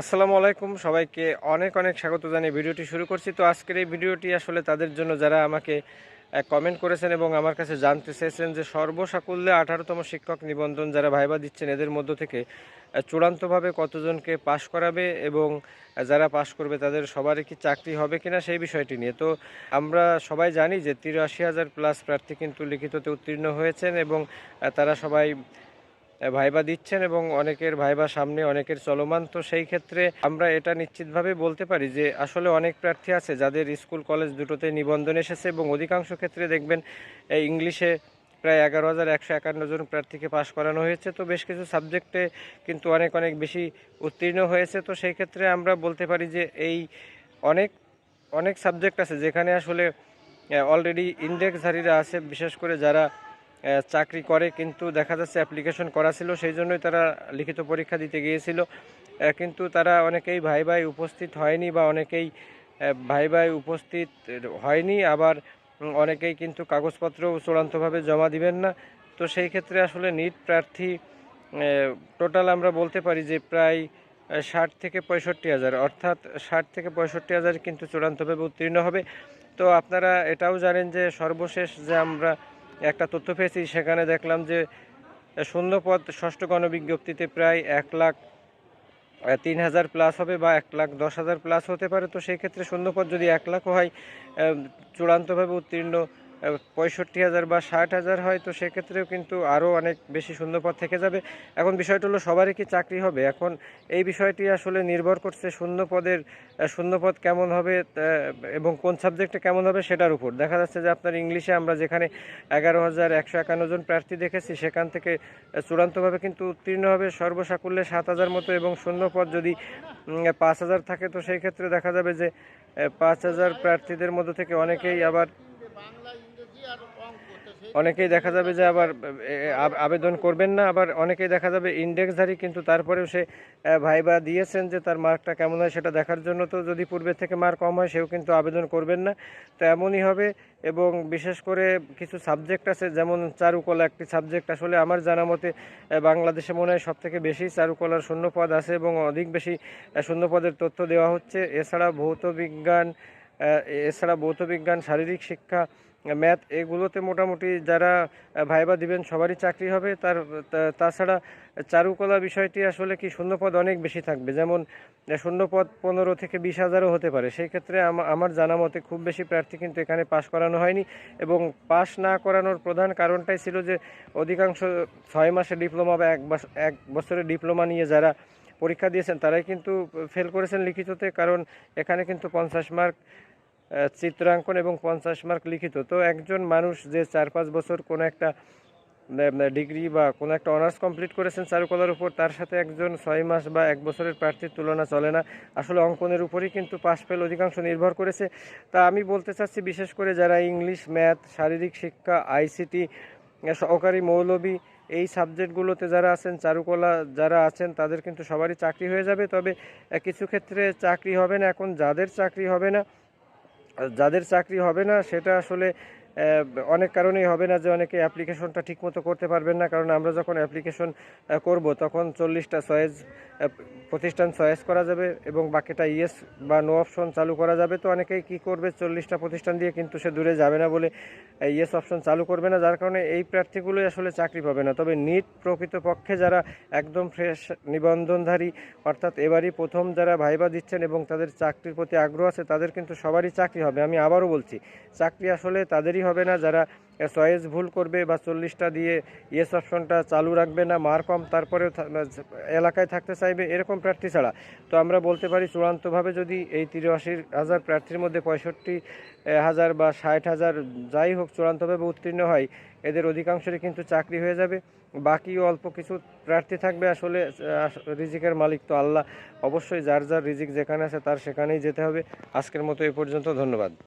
আসসালামু আলাইকুম, সবাইকে অনেক অনেক স্বাগত জানিয়ে ভিডিওটি শুরু করছি। তো আজকের এই ভিডিওটি আসলে তাদের জন্য যারা আমাকে কমেন্ট করেছেন এবং আমার কাছে জানতে চেয়েছেন যে সর্বসাকুল্যে আঠারোতম শিক্ষক নিবন্ধন যারা ভাইবা দিচ্ছেন এদের মধ্য থেকে চূড়ান্তভাবে কতজনকে পাশ করাবে এবং যারা পাশ করবে তাদের সবারই কি চাকরি হবে কিনা সেই বিষয়টি নিয়ে। তো আমরা সবাই জানি যে তিরাশি হাজার প্লাস প্রার্থী কিন্তু লিখিততে উত্তীর্ণ হয়েছেন এবং তারা সবাই ভাইবা দিচ্ছেন এবং অনেকের ভাইবা সামনে, অনেকের চলমান। তো সেই ক্ষেত্রে আমরা এটা নিশ্চিতভাবে বলতে পারি যে, আসলে অনেক প্রার্থী আছে যাদের স্কুল, কলেজ দুটোতে নিবন্ধন এসেছে এবং অধিকাংশ ক্ষেত্রে দেখবেন ইংলিশে প্রায় এগারো হাজার একশো একান্ন জন প্রার্থীকে পাশ করানো হয়েছে। তো বেশ কিছু সাবজেক্টে কিন্তু অনেক অনেক বেশি উত্তীর্ণ হয়েছে। তো সেই ক্ষেত্রে আমরা বলতে পারি যে, এই অনেক অনেক সাবজেক্ট আছে যেখানে আসলে অলরেডি ইন্ডেক্সধারীরা আছে। বিশেষ করে যারা চাকরি করে, কিন্তু দেখা যাচ্ছে অ্যাপ্লিকেশন করা ছিল, সেই জন্যই তারা লিখিত পরীক্ষা দিতে গিয়েছিল। কিন্তু তারা অনেকেই ভাই ভাই উপস্থিত হয়নি বা অনেকেই ভাই ভাই উপস্থিত হয়নি, আবার অনেকেই কিন্তু কাগজপত্র চূড়ান্তভাবে জমা দিবেন না। তো সেই ক্ষেত্রে আসলে নিট প্রার্থী টোটাল আমরা বলতে পারি যে প্রায় ষাট থেকে পঁয়ষট্টি হাজার, অর্থাৎ ষাট থেকে পঁয়ষট্টি হাজার কিন্তু চূড়ান্তভাবে উত্তীর্ণ হবে। তো আপনারা এটাও জানেন যে সর্বশেষ যে আমরা একটা তথ্য পেয়েছি, সেখানে দেখলাম যে শূন্যপদ ষষ্ঠ গণবিজ্ঞপ্তিতে প্রায় এক লাখ তিন হাজার প্লাস হবে বা এক লাখ দশ হাজার প্লাস হতে পারে। তো সেই ক্ষেত্রে যদি এক লাখও হয় চূড়ান্তভাবে উত্তীর্ণ পঁয়ষট্টি হাজার বা ষাট হাজার হয় তো সেক্ষেত্রেও কিন্তু আরও অনেক বেশি শূন্যপদ থেকে যাবে। এখন বিষয়টা হলো সবারই কি চাকরি হবে? এখন এই বিষয়টি আসলে নির্ভর করছে শূন্যপদের আহ, শূন্যপদ কেমন হবে এবং কোন সাবজেক্টে কেমন হবে সেটার উপর। দেখা যাচ্ছে যে আপনার ইংলিশে আমরা যেখানে এগারো হাজার একশো একান্ন জন প্রার্থী দেখেছি সেখান থেকে চূড়ান্তভাবে কিন্তু উত্তীর্ণ হবে সর্বসাকুল্যে সাত হাজার মতো এবং শূন্যপদ যদি পাঁচ হাজার থাকে তো সেই ক্ষেত্রে দেখা যাবে যে পাঁচ হাজার প্রার্থীদের মধ্য থেকে অনেকেই আবার অনেকেই দেখা যাবে যে আবার আবেদন করবেন না, আবার অনেকেই দেখা যাবে ইন্ডেক্সধারী, কিন্তু তারপরেও সে ভাইবা দিয়েছেন যে তার মার্কটা কেমন হয় সেটা দেখার জন্য তো যদি পূর্বের থেকে মার্ক কম হয়, সেও কিন্তু আবেদন করবেন না। তো এমনই হবে এবং বিশেষ করে কিছু সাবজেক্ট আছে, যেমন চারুকলা একটি সাবজেক্ট। আসলে আমার জানা মতে বাংলাদেশে মনে হয় সব থেকে বেশি চারুকলার শূন্যপদ আছে এবং অধিক বেশি শূন্যপদের তথ্য দেওয়া হচ্ছে। এছাড়া ভৌত বিজ্ঞান এছাড়া ভৌত বিজ্ঞান, শারীরিক শিক্ষা ম্যাথ এগুলোতে মোটামুটি যারা ভাইবা দিবেন সবারই চাকরি হবে। তার তাছাড়া চারুকলা বিষয়টি আসলে কি শূন্যপদ অনেক বেশি থাকবে। যেমন, শূন্যপদ পনেরো থেকে বিশ হাজারও হতে পারে। সেই ক্ষেত্রে আমার জানা মতে খুব বেশি প্রার্থী কিন্তু এখানে পাশ করানো হয়নি এবং পাশ না করানোর প্রধান কারণটাই ছিল যে, অধিকাংশ ছয় মাসে ডিপ্লোমা বা এক এক বছরের ডিপ্লোমা নিয়ে যারা পরীক্ষা দিয়েছেন, তারাই কিন্তু ফেল করেছেন লিখিততে। কারণ এখানে কিন্তু পঞ্চাশ মার্ক চিত্রাঙ্কন এবং পঞ্চাশ মার্ক লিখিত। তো একজন মানুষ যে চার পাঁচ বছর কোনো একটা ডিগ্রি বা কোনো একটা অনার্স কমপ্লিট করেছেন চারুকলার উপর, তার সাথে একজন ছয় মাস বা এক বছরের প্রার্থীর তুলনা চলে না। আসলে অঙ্কনের উপরই কিন্তু পাশ ফেল অধিকাংশ নির্ভর করেছে। তা আমি বলতে চাচ্ছি বিশেষ করে যারা ইংলিশ, ম্যাথ, শারীরিক শিক্ষা, আইসিটি, সহকারী মৌলবী, এই সাবজেক্টগুলোতে যারা আছেন, চারুকলা যারা আছেন, তাদের কিন্তু সবারই চাকরি হয়ে যাবে। তবে কিছু ক্ষেত্রে চাকরি হবে না। এখন যাদের চাকরি হবে না যাদের চাকরি হবে না, সেটা আসলে অনেক কারণেই হবে না যে অনেকে অ্যাপ্লিকেশনটা ঠিকমতো করতে পারবেন না। কারণ আমরা যখন অ্যাপ্লিকেশন করব, তখন চল্লিশটা চয়েস প্রতিষ্ঠান চয়েস করা যাবে এবং বাকিটা ইয়েস বা নো অপশন চালু করা যাবে। তো অনেকেই কি করবে? চল্লিশটা প্রতিষ্ঠান দিয়ে কিন্তু সে দূরে যাবে না বলে ইয়েস অপশন চালু করবে না। যার কারণে এই প্রার্থীগুলোই আসলে চাকরি পাবে না। তবে নিট প্রকৃতপক্ষে যারা একদম ফ্রেশ নিবন্ধনধারী, অর্থাৎ এবারই প্রথম যারা ভাইবা দিচ্ছেন এবং তাদের চাকরির প্রতি আগ্রহ আছে, তাদের কিন্তু সবারই চাকরি হবে। আমি আবারও বলছি, চাকরি আসলে তাদেরই হবে না। যারা চয়েস ভুল করবে বা চল্লিশটা দিয়ে ইয়েস অপশনটা চালু রাখবে না, মার কম তারপরেও এলাকায় থাকতে চাইবে, এরকম প্রার্থী ছাড়া। তো আমরা বলতে পারি চূড়ান্তভাবে যদি এই তিরাশি হাজার প্রার্থীর মধ্যে পঁয়ষট্টি হাজার বা ষাট হাজার যাই হোক চূড়ান্তভাবে উত্তীর্ণ হয়, এদের অধিকাংশেরই কিন্তু চাকরি হয়ে যাবে। বাকি অল্প কিছু প্রার্থী থাকবে, আসলে রিজিকের মালিক তো আল্লাহ। অবশ্যই যার যার রিজিক যেখানে আছে তার সেখানেই যেতে হবে। আজকের মতো এ পর্যন্ত, ধন্যবাদ।